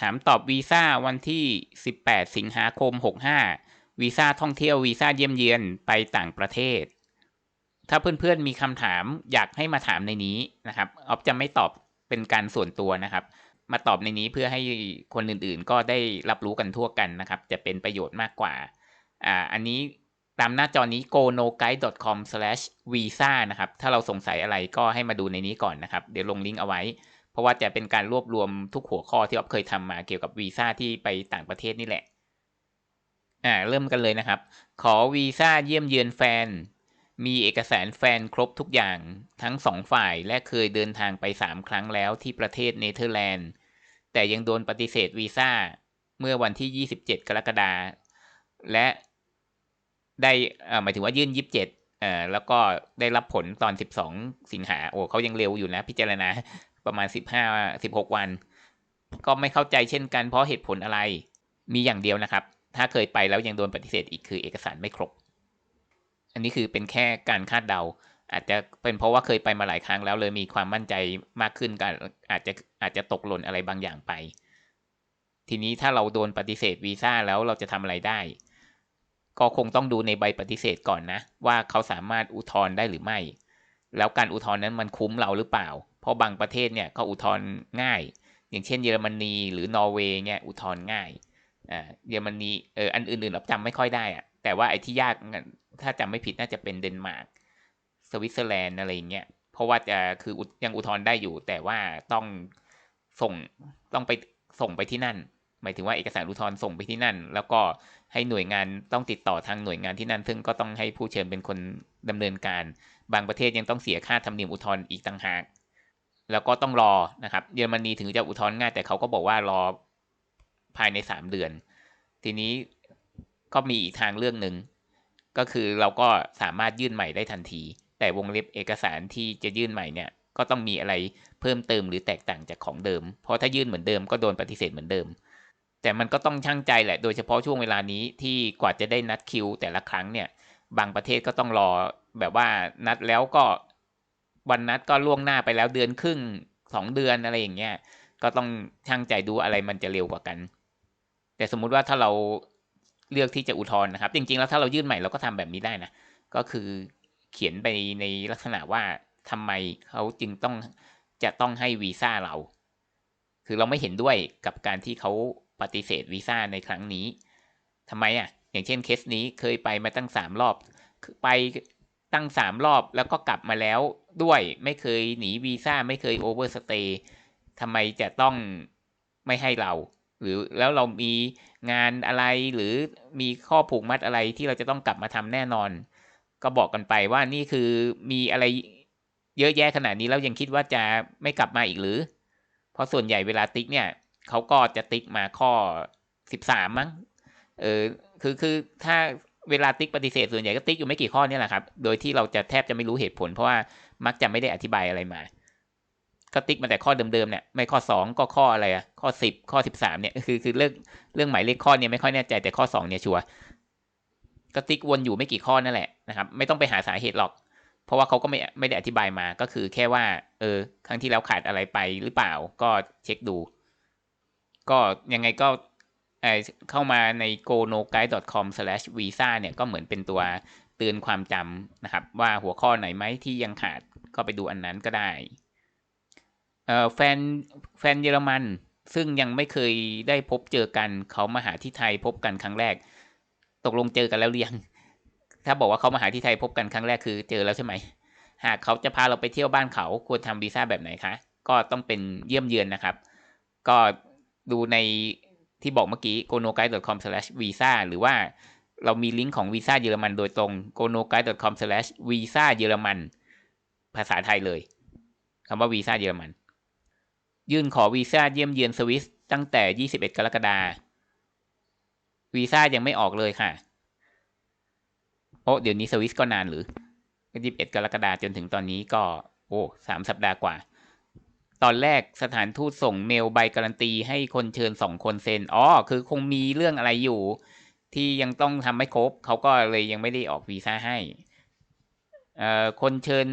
ถามตอบวีซ่าวันที่ 18 สิงหาคม 65 วีซ่าท่องเที่ยววีซ่าเยี่ยมเยียนไปต่างประเทศ ถ้าเพื่อนๆมีคำถามอยากให้มาถามในนี้นะครับออฟจะไม่ตอบเป็นการส่วนตัวนะครับ มาตอบในนี้เพื่อให้คนอื่นๆ ก็ได้รับรู้กันทั่วกันนะครับ จะเป็นประโยชน์มากกว่า อ่า อันนี้ตามหน้าจอนี้ gonoguide.com/visa นะครับ ถ้าเราสงสัยอะไรก็ให้มาดูในนี้ก่อนนะครับ เดี๋ยวลงลิงก์เอาไว้ เพราะว่าจะเป็นการรวบรวมทุกหัวข้อที่ออฟเคยทำมาเกี่ยวกับวีซ่าที่ไปต่างประเทศนี่แหละ อ่าเริ่มกันเลยนะครับ ขอวีซ่าเยี่ยมเยือนแฟน มีเอกสารแฟนครบทุกอย่างทั้งสองฝ่ายและเคยเดินทางไปสามครั้งแล้วที่ประเทศเนเธอร์แลนด์ แต่ยังโดนปฏิเสธวีซ่าเมื่อวันที่ 27 กรกฎาคมและได้หมายถึงว่ายื่น 27เอ่อแล้วก็ได้รับผลตอน 12 สิงหาโอ้เขายังเร็วอยู่นะ พิจารณา ประมาณ15 16วัน ก็ไม่เข้าใจเช่นกันเพราะเหตุผลอะไรมีอย่างเดียวนะครับ ถ้าเคยไปแล้วยังโดนปฏิเสธอีกคือเอกสารไม่ครบ อันนี้คือเป็นแค่การคาดเดา อาจจะเป็นเพราะว่าเคยไปมาหลายครั้งแล้วเลยมีความมั่นใจมากขึ้นกันอาจจะอาจจะตกหล่นอะไรบางอย่างไป ทีนี้ถ้าเราโดนปฏิเสธวีซ่าแล้วเราจะทำอะไรได้ ก็คงต้องดูในใบปฏิเสธก่อนนะ ว่าเขาสามารถอุทธรณ์ได้หรือไม่ แล้วการอุทธรณ์นั้นมันคุ้มเราหรือเปล่า ราะบางประเทศเนี่ยก็อุทธรณ์ง่าย อย่างเช่นเยอรมนีหรือนอร์เวย์เนี่ยอุทธรณ์ง่ายอ่าเยอรมนีเอออันอื่นๆเราจำไม่ค่อยได้อะแต่ว่าไอ้ที่ยากถ้าจำไม่ผิดน่าจะเป็นเดนมาร์กสวิตเซอร์แลนด์อะไรอย่างเงี้ยเพราะว่าจะคือยังอุทธรณ์ได้อยู่ แต่ว่าต้องส่งต้องไปส่งไปที่นั่น หมายถึงว่าเอกสารอุทธรณ์ส่งไปที่นั่น แล้วก็ให้หน่วยงานต้องติดต่อทางหน่วยงานที่นั่น ซึ่งก็ต้องให้ผู้เชิญเป็นคนดำเนินการ บางประเทศยังต้องเสียค่าธรรมเนียมอุทธรณ์อีกต่างหาก แล้วก็ต้องรอนะครับ เยอรมนีถึงจะอุทธรณ์ง่ายแต่เขาก็บอกว่ารอภายในสามเดือน ทีนี้ก็มีอีกทางเรื่องหนึ่งก็คือเราก็สามารถยื่นใหม่ได้ทันที แต่วงเล็บเอกสารที่จะยื่นใหม่เนี่ย ก็ต้องมีอะไรเพิ่มเติมหรือแตกต่างจากของเดิม เพราะถ้ายื่นเหมือนเดิมก็โดนปฏิเสธเหมือนเดิม แต่มันก็ต้องช่างใจแหละ โดยเฉพาะช่วงเวลานี้ที่กว่าจะได้นัดคิว แต่ละครั้งเนี่ย บางประเทศก็ต้องรอแบบว่านัดแล้วก็ วันนัดก็ล่วงหน้าไปแล้วเดือนครึ่งสองเดือนอะไรอย่างเงี้ย ก็ต้องช่างใจดูอะไรมันจะเร็วกว่ากัน แต่สมมุติว่าถ้าเราเลือกที่จะอุทธรณ์นะครับ จริง ๆ แล้วถ้าเรายื่นใหม่เราก็ทำแบบนี้ได้นะ ก็คือเขียนไปในลักษณะว่าทำไมเขาจึงต้องจะต้องให้วีซ่าเรา คือเราไม่เห็นด้วยกับการที่เขาปฏิเสธวีซ่าในครั้งนี้ทำไมอะ อย่างเช่นเคสนี้เคยไปมาตั้งสามรอบ ไป ตั้งสามรอบแล้วก็กลับมาแล้วด้วยไม่เคยหนีวีซ่าไม่เคยโอเวอร์สเตย์ทำไมจะต้องไม่ให้เรา หรือแล้วเรามีงานอะไรหรือมีข้อผูกมัดอะไรที่เราจะต้องกลับมาทำแน่นอน ก็บอกกันไปว่านี่คือมีอะไรเยอะแยะขนาดนี้แล้วยังคิดว่าจะไม่กลับมาอีกหรือ เพราะส่วนใหญ่เวลาติ๊กเนี่ยเขาก็จะติ๊กมาข้อสิบสามมั้ง เออ คือ คือ ถ้า เวลาติ๊กปฏิเสธส่วนใหญ่ก็ติ๊กอยู่ไม่กี่ข้อนี่แหละครับ โดยที่เราจะแทบจะไม่รู้เหตุผล เพราะว่ามักจะไม่ได้อธิบายอะไรมา ก็ติ๊กมาแต่ข้อเดิมๆเนี่ย ไม่ข้อสองก็ข้ออะไรอะข้อสิบข้อสิบสามเนี่ย คือคือเรื่องเรื่องหมายเลขข้อเนี่ยไม่ค่อยแน่ใจแต่ข้อสองเนี่ยชัวร์ก็ติ๊กวนอยู่ไม่กี่ข้อนั่นแหละนะครับ ไม่ต้องไปหาสาเหตุหรอก เพราะว่าเขาก็ไม่ไม่ได้อธิบายมา ก็คือแค่ว่า เออ ครั้งที่แล้วขาดอะไรไปหรือเปล่า ก็เช็คดู ก็ยังไงก็ เข้ามาใน gonoguide.com/visa เนี่ยก็เหมือนเป็นตัวเตือนความจำนะครับ ว่าหัวข้อไหนไหมที่ยังขาดก็ไปดูอันนั้นก็ได้แฟนแฟนเยอรมัน ซึ่งยังไม่เคยได้พบเจอกันเขามาหาที่ไทยพบกันครั้งแรก ตกลงเจอกันแล้วเรียง ถ้าบอกว่าเขามาหาที่ไทยพบกันครั้งแรกคือเจอแล้วใช่ไหมหากเขาจะพาเราไปเที่ยวบ้านเขาควรทำวีซ่าแบบไหนคะ ก็ต้องเป็นเยี่ยมเยือนนะครับ ก็ดูใน ที่บอกเมื่อกี้ gonoguide.com/visa หรือว่าเรามีลิงก์ของวีซ่าเยอรมันโดยตรง gonoguide.com/visa เยอรมัน ภาษาไทยเลยคำว่าวีซ่าเยอรมัน ยื่นขอวีซ่าเยี่ยมเยือนสวิสตั้งแต่ 21 กรกฎาวีซ่ายังไม่ออกเลยค่ะโอ้เดี๋ยวนี้สวิสก็นานหรือ21 กรกฎาจนถึงตอนนี้ก็ โอ้สามสัปดาห์กว่า ตอนแรกสถานทูตส่งเมลใบการันตีให้คนเชิญสองคนเซ็นอ๋อคือคงมีเรื่องอะไรอยู่ ที่ยังต้องทำไม่ครบเขาก็เลยยังไม่ได้ออกวีซ่าให้เอ่อคนเชิญ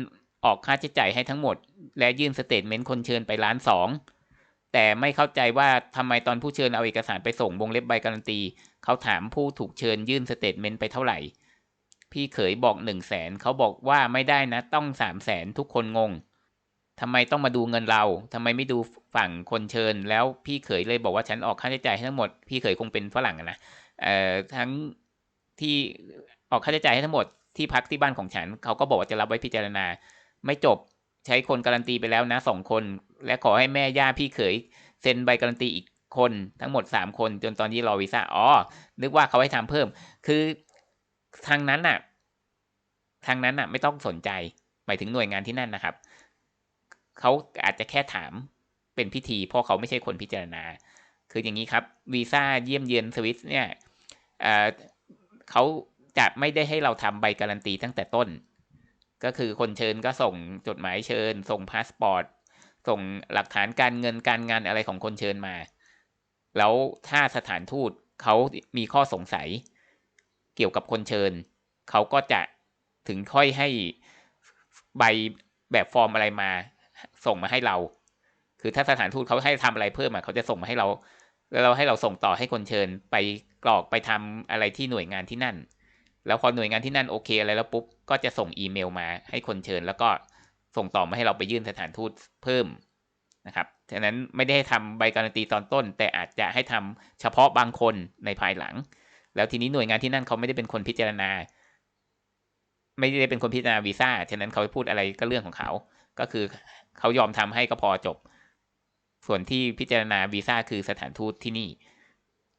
ออกค่าใช้จ่ายให้ทั้งหมด และยื่นสเตทเมนต์คนเชิญไปล้านสองแต่ไม่เข้าใจว่าทำไมตอนผู้เชิญเอาเอกสารไปส่งวงเล็บใบการันตี เขาถามผู้ถูกเชิญยื่นสเตทเมนต์ไปเท่าไหร่ พี่เขยบอกหนึ่งแสนเขาบอกว่าไม่ได้นะต้องสามแสนทุกคนงง ทำไมต้องมาดูเงินเราทำไมไม่ดูฝั่งคนเชิญ แล้วพี่เขยเลยบอกว่าฉันออกค่าใช้จ่ายให้ทั้งหมด พี่เขยคงเป็นฝรั่งนะเอ่อทั้งที่ออกค่าใช้จ่ายให้ทั้งหมดที่พักที่บ้านของฉัน เขาก็บอกว่าจะรับไว้พิจารณา ไม่จบใช้คนการันตีไปแล้วนะสองคน และขอให้แม่ย่าพี่เขยเซ็นใบการันตีอีกคนทั้งหมดสามคนจนตอนนี้รอวีซ่าอ๋อนึกว่าเขาให้ทำเพิ่ม คือทางนั้นน่ะ ทางนั้นน่ะ ไม่ต้องสนใจหมายถึงหน่วยงานที่นั่นนะครับ เขาอาจจะแค่ถามเป็นพิธีเพราะเขาไม่ใช่คนพิจารณา คืออย่างนี้ครับวีซ่าเยี่ยมเยือนสวิสเนี่ยเขาจะไม่ได้ให้เราทำใบการันตีตั้งแต่ต้น ก็คือคนเชิญก็ส่งจดหมายเชิญ ส่งพาสปอร์ตส่งหลักฐานการเงินการงานอะไรของคนเชิญมา แล้วถ้าสถานทูตเขามีข้อสงสัย เกี่ยวกับคนเชิญ เขาก็จะถึงค่อยให้ใบแบบฟอร์มอะไรมา ส่งมาให้เรา คือถ้าสถานทูตเขาให้ทำอะไรเพิ่มอะเขาจะส่งมาให้เรา แล้วเราให้เราส่งต่อให้คนเชิญไปกรอกไปทำอะไรที่หน่วยงานที่นั่น แล้วพอหน่วยงานที่นั่นโอเคอะไรแล้วปุ๊บก็จะส่งอีเมลมาให้คนเชิญ แล้วก็ส่งต่อมาให้เราไปยื่นสถานทูตเพิ่มนะครับฉะนั้นไม่ได้ทำใบการันตีตอนต้น แต่อาจจะให้ทำเฉพาะบางคนในภายหลัง แล้วทีนี้หน่วยงานที่นั่นเขาไม่ได้เป็นคนพิจารณา ไม่ได้เป็นคนพิจารณาวีซ่า ฉะนั้นเขาพูดอะไรก็เรื่องของเขา ก็คือ เขายอมทำให้ก็พอจบ ส่วนที่พิจารณาวีซ่าคือสถานทูตที่นี่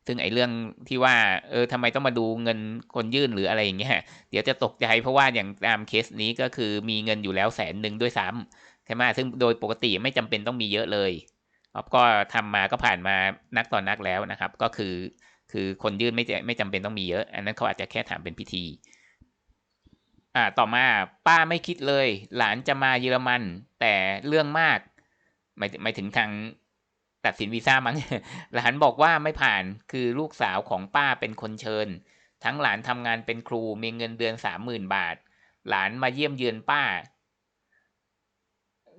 ซึ่งไอ้เรื่องที่ว่า เออทำไมต้องมาดูเงินคนยื่นหรืออะไรอย่างเงี้ย เดี๋ยวจะตกใจเพราะว่าอย่างตามเคสนี้ก็คือมีเงินอยู่แล้วแสนหนึ่งด้วยซ้ำใช่ไหมซึ่งโดยปกติไม่จำเป็นต้องมีเยอะเลยก็ทำมาก็ผ่านมานักต่อนนักแล้วนะครับ ก็คือ คือคนยื่นไม่ไม่จำเป็นต้องมีเยอะ อันนั้นเขาอาจจะแค่ถามเป็นพิธี อ่าต่อมาป้าไม่คิดเลย หลานจะมาเยอรมัน แต่เรื่องมากหมายหมายถึงทางตัดสินวีซ่ามั้งหลานบอกว่าไม่ผ่านคือลูกสาวของป้าเป็นคนเชิญ ทั้งหลานทำงานเป็นครูมีเงินเดือนสามหมื่นบาท หลานมาเยี่ยมเยือนป้า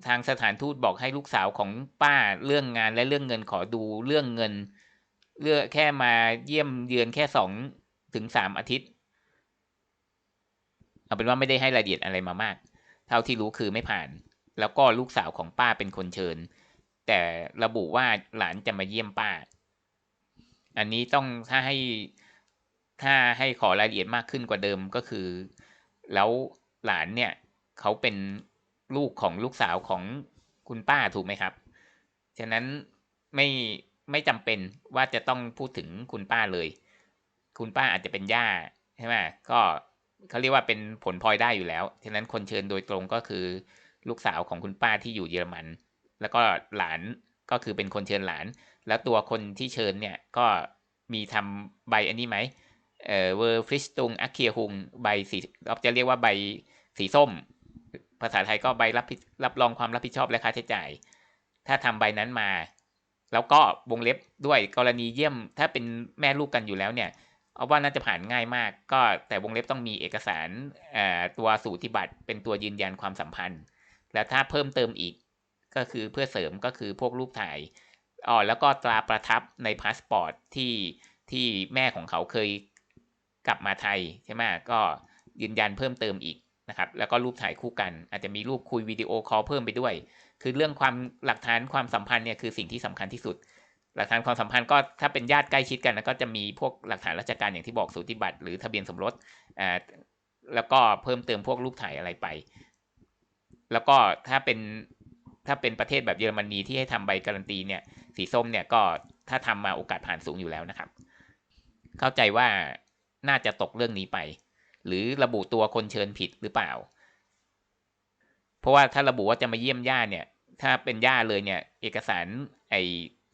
ทางสถานทูตบอกให้ลูกสาวของป้าเรื่องงานและเรื่องเงินขอดูเรื่องเงิน เลือกแค่มาเยี่ยมเยือนแค่สองถึงสามอาทิตย์ เอาเป็นว่าไม่ได้ให้รายละเอียดอะไรมามาก เท่าที่รู้คือไม่ผ่าน แล้วก็ลูกสาวของป้าเป็นคนเชิญ แต่ระบุว่าหลานจะมาเยี่ยมป้า อันนี้ต้องถ้าให้ถ้าให้ขอรายละเอียดมากขึ้นกว่าเดิมก็คือ แล้วหลานเนี่ย เขาเป็นลูกของลูกสาวของคุณป้าถูกไหมครับ ฉะนั้นไม่ไม่จำเป็นว่าจะต้องพูดถึงคุณป้าเลย คุณป้าอาจจะเป็นย่าใช่ไหมก็ เขาเรียกว่าเป็นผลพลอยได้อยู่แล้วฉะนั้นคนเชิญโดยตรงก็คือลูกสาวของคุณป้าที่อยู่เยอรมัน แล้วก็หลานก็คือเป็นคนเชิญหลาน แล้วตัวคนที่เชิญเนี่ยก็มีทำใบอันนี้ไหมเออเวอร์ฟริสตุงอักเคียฮุงใบสีเราจะเรียกว่าใบสีส้ม ภาษาไทยก็ใบรับรับรองความรับผิดชอบและค่าใช้จ่าย ถ้าทำใบนั้นมา แล้วก็วงเล็บด้วยกรณีเยี่ยมถ้าเป็นแม่ลูกกันอยู่แล้วเนี่ย เอาว่าน่าจะผ่านง่ายมาก ก็แต่วงเล็บต้องมีเอกสารตัวสูติบัตรเป็นตัวยืนยันความสัมพันธ์ แล้วถ้าเพิ่มเติมอีกก็คือเพื่อเสริมก็คือพวกรูปถ่ายอ๋อแล้วก็ตราประทับในพาสปอร์ตที่ที่แม่ของเขาเคยกลับมาไทยใช่ไหมก็ยืนยันเพิ่มเติมอีกนะครับ แล้วก็รูปถ่ายคู่กัน อาจจะมีรูปคุยวิดีโอคอลเพิ่มไปด้วย คือเรื่องความหลักฐานความสัมพันธ์เนี่ยคือสิ่งที่สำคัญที่สุด หลักฐานความสัมพันธ์ก็ถ้าเป็นญาติใกล้ชิดกันก็จะมีพวกหลักฐานราชการอย่างที่บอกสูติบัตรหรือทะเบียนสมรสอ่าแล้วก็เพิ่มเติมพวกรูปถ่ายอะไรไป แล้วก็ถ้าเป็นถ้าเป็นประเทศแบบเยอรมนีที่ให้ทำใบการันตีเนี่ย สีส้มเนี่ยก็ถ้าทำมาโอกาสผ่านสูงอยู่แล้วนะครับ เข้าใจว่าน่าจะตกเรื่องนี้ไป หรือระบุตัวคนเชิญผิดหรือเปล่า เพราะว่าถ้าระบุว่าจะมาเยี่ยมญาติเนี่ย ถ้าเป็นญาติเลยเนี่ย เอกสารไอ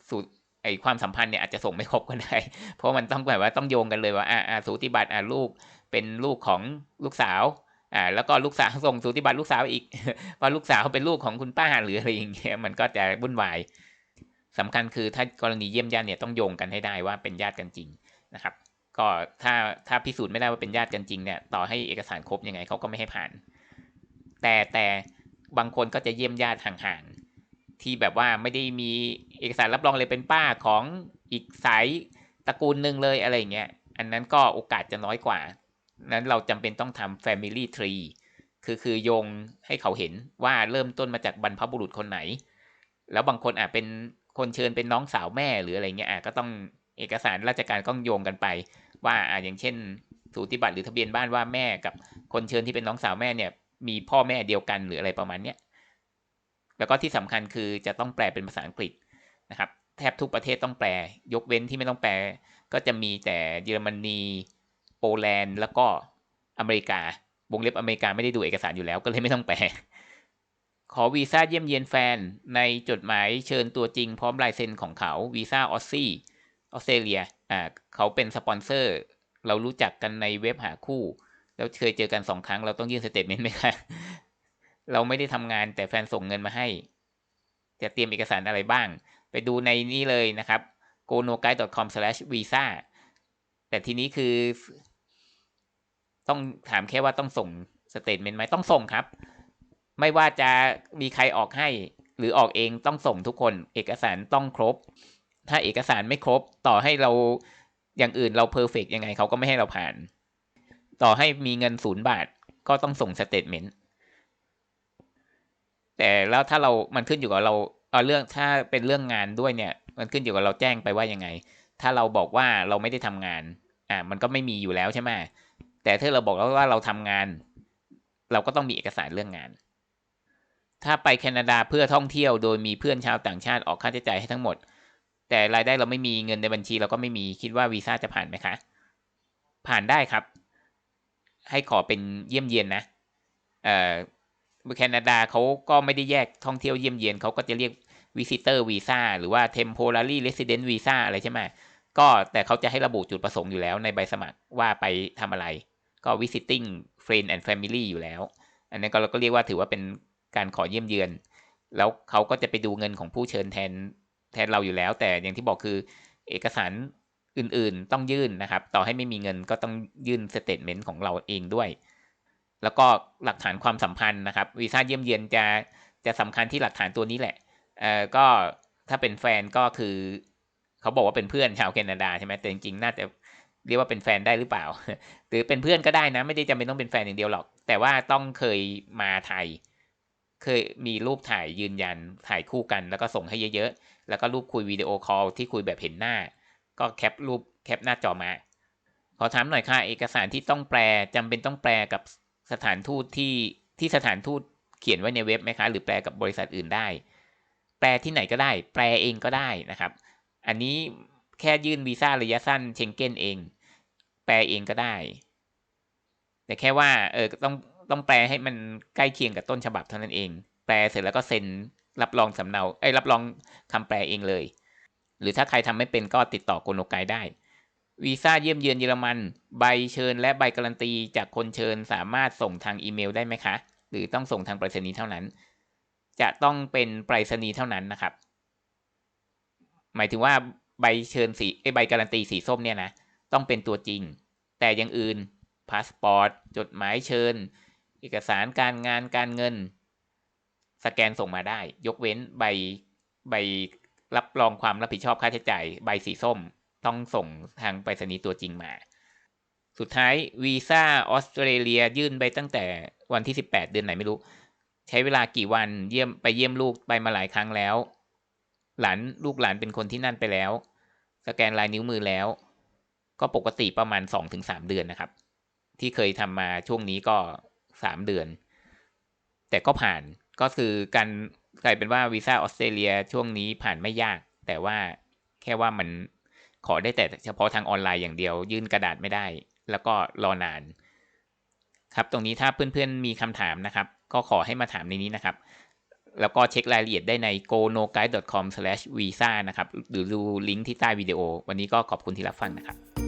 สูตร ไอความสัมพันธ์เนี่ยอาจจะส่งไม่ครบก็ได้ เพราะมันต้องแบบว่าต้องโยงกันเลยว่าอ่าอาสูติบัตรอ่าลูกเป็นลูกของลูกสาวอ่าแล้วก็ลูกสาวส่งสูติบัตรลูกสาวอีกว่าลูกสาวเป็นลูกของคุณป้าหรืออะไรอย่างเงี้ยมันก็จะวุ่นวายสำคัญคือถ้ากรณีเยี่ยมญาติเนี่ยต้องโยงกันให้ได้ว่าเป็นญาติกันจริงนะครับ ก็ถ้าถ้าพิสูจน์ไม่ได้ว่าเป็นญาติกันจริงเนี่ยต่อให้เอกสารครบยังไงเขาก็ไม่ให้ผ่าน แต่แต่บางคนก็จะเยี่ยมญาติห่างๆ ที่แบบว่าไม่ได้มีเอกสารรับรองเลยเป็นป้าของอีกสายตระกูลหนึ่งเลยอะไรเงี้ย อันนั้นก็โอกาสจะน้อยกว่า นั้นเราจำเป็นต้องทำ family tree คือคือโยงให้เขาเห็นว่าเริ่มต้นมาจากบรรพบุรุษคนไหน แล้วบางคนอาจเป็นคนเชิญเป็นน้องสาวแม่หรืออะไรเงี้ยอะก็ต้องเอกสารราชการก็โยงกันไป ว่าอะอย่างเช่นสูติบัตรหรือทะเบียนบ้านว่าแม่กับคนเชิญที่เป็นน้องสาวแม่เนี่ยมีพ่อแม่เดียวกันหรืออะไรประมาณเนี้ย แล้วก็ที่สำคัญคือจะต้องแปลเป็นภาษาอังกฤษนะครับ แทบทุกประเทศต้องแปล ยกเว้นที่ไม่ต้องแปล ก็จะมีแต่เยอรมนีโปแลนด์ แล้วก็อเมริกาวงเล็บอเมริกาไม่ได้ดูเอกสารอยู่แล้วก็เลยไม่ต้องแปล ขอวีซ่าเยี่ยมเยียนแฟน ในจดหมายเชิญตัวจริงพร้อมลายเซ็นของเขาวีซ่าออสซี่ออสเตรเลียอ่าเขาเป็นสปอนเซอร์ เรารู้จักกันในเว็บหาคู่ แล้วเคยเจอกันสองครั้งเราต้องยื่นสเตทเมนต์ไหมคะ เราไม่ได้ทำงานแต่แฟนส่งเงินมาให้ จะเตรียมเอกสารอะไรบ้าง ไปดูในนี้เลยนะครับ g o n o g u i d e c o m v i s a แต่ทีนี้คือ ต้องถามแค่ว่าต้องส่งสเตทเมนต์ไหมต้องส่งครับ ไม่ว่าจะมีใครออกให้ หรือออกเองต้องส่งทุกคนเอกสารต้องครบ ถ้าเอกสารไม่ครบ ต่อให้เราอย่างอื่นเราเพอร์เฟกยังไงเขาก็ไม่ให้เราผ่าน ต่อให้มีเงินศูนย์บาท ก็ต้องส่งสเตทเมนต์ แต่แล้วถ้าเรามันขึ้นอยู่กับเราเอาเรื่องถ้าเป็นเรื่องงานด้วยเนี่ย มันขึ้นอยู่กับเราแจ้งไปว่ายังไง ถ้าเราบอกว่าเราไม่ได้ทำงาน อ่า มันก็ไม่มีอยู่แล้วใช่ไหมแต่ถ้าเราบอกแล้วว่าเราทำงาน เราก็ต้องมีเอกสารเรื่องงาน ถ้าไปแคนาดาเพื่อท่องเที่ยวโดยมีเพื่อนชาวต่างชาติออกค่าใช้จ่ายให้ทั้งหมด แต่รายได้เราไม่มีเงินในบัญชี เราก็ไม่มีคิดว่าวีซ่าจะผ่านไหมคะ ผ่านได้ครับ ให้ขอเป็นเยี่ยมเยียนนะ เอ่อ แคนาดาเขาก็ไม่ได้แยกท่องเที่ยวเยี่ยมเยียนเขาก็จะเรียก visitor visa หรือว่า temporary resident visa อะไรใช่ไหมก็แต่เขาจะให้ระบุจุดประสงค์อยู่แล้วในใบสมัครว่าไปทำอะไร ก็ visiting friend and family อยู่แล้ว อันนี้ก็เราก็เรียกว่าถือว่าเป็นการขอเยี่ยมเยือน แล้วเขาก็จะไปดูเงินของผู้เชิญแทนแทนเราอยู่แล้ว แต่อย่างที่บอกคือเอกสารอื่นๆต้องยื่นนะครับ ต่อให้ไม่มีเงินก็ต้องยื่นสเตทเมนต์ของเราเองด้วย แล้วก็หลักฐานความสัมพันธ์นะครับวีซ่าเยี่ยมเยียนจะจะสำคัญที่หลักฐานตัวนี้แหละเอ่อก็ถ้าเป็นแฟนก็คือเขาบอกว่าเป็นเพื่อนชาวแคนาดาใช่ไหมแต่จริงๆน่าจะเรียกว่าเป็นแฟนได้หรือเปล่า หรือเป็นเพื่อนก็ได้นะ ไม่ได้จำเป็นต้องเป็นแฟนอย่างเดียวหรอก แต่ว่าต้องเคยมาไทย เคยมีรูปถ่ายยืนยันถ่ายคู่กันแล้วก็ส่งให้เยอะๆ แล้วก็รูปคุยวิดีโอคอลที่คุยแบบเห็นหน้า ก็แคปรูปแคปหน้าจอมา ขอถามหน่อยค่ะ เอกสารที่ต้องแปลจำเป็นต้องแปลกับ สถานทูตที่ที่สถานทูตเขียนไว้ในเว็บไหมคะ หรือแปลกับบริษัทอื่นได้ แปลที่ไหนก็ได้ แปลเองก็ได้นะครับ อันนี้แค่ยื่นวีซ่าระยะสั้นเชงเก้นเอง แปลเองก็ได้ แต่แค่ว่าเออต้องต้องแปลให้มันใกล้เคียงกับต้นฉบับเท่านั้นเอง แปลเสร็จแล้วก็เซ็นรับรองสำเนาไอ้รับรองคำแปลเองเลย หรือถ้าใครทำไม่เป็นก็ติดต่อโกโนไกได้ วีซ่าเยี่ยมเยือนเยอรมัน ใบเชิญและใบการันตีจากคนเชิญสามารถส่งทางอีเมลได้ไหมคะ หรือต้องส่งทางไปรษณีย์เท่านั้น จะต้องเป็นไปรษณีย์เท่านั้นนะครับ หมายถึงว่าใบเชิญสีไอใบการันตีสีส้มเนี่ยนะต้องเป็นตัวจริง แต่อยังอื่นพาสปอร์ตจดหมายเชิญ เอกสารการงานการเงิน สแกนส่งมาได้ ยกเว้นใบใบรับรองความรับผิดชอบค่าใช้จ่าย ใบสีส้ม ต้องส่งทางไปรษณีย์ตัวจริงมา สุดท้ายวีซ่าออสเตรเลียยื่นไปตั้งแต่วันที่ 18 เดือนไหนไม่รู้ ใช้เวลากี่วันเยี่ยมไปเยี่ยมลูกไปมาหลายครั้งแล้ว หลานลูกหลานเป็นคนที่นั่นไปแล้ว สแกนลายนิ้วมือแล้ว ก็ปกติประมาณ 2-3 เดือนนะครับ ที่เคยทำมาช่วงนี้ก็ 3 เดือน แต่ก็ผ่านก็คือการกลายเป็นว่าวีซ่าออสเตรเลียช่วงนี้ผ่านไม่ยาก แต่ว่าแค่ว่ามัน ขอได้แต่เฉพาะทางออนไลน์อย่างเดียว ยื่นกระดาษไม่ได้ แล้วก็รอนาน ครับตรงนี้ถ้าเพื่อนๆมีคำถามนะครับ ก็ขอให้มาถามในนี้นะครับ แล้วก็เช็ครายละเอียดได้ใน gonoguide.com/visa นะครับหรือดูลิงก์ที่ใต้วิดีโอ วันนี้ก็ขอบคุณที่รับฟังนะครับ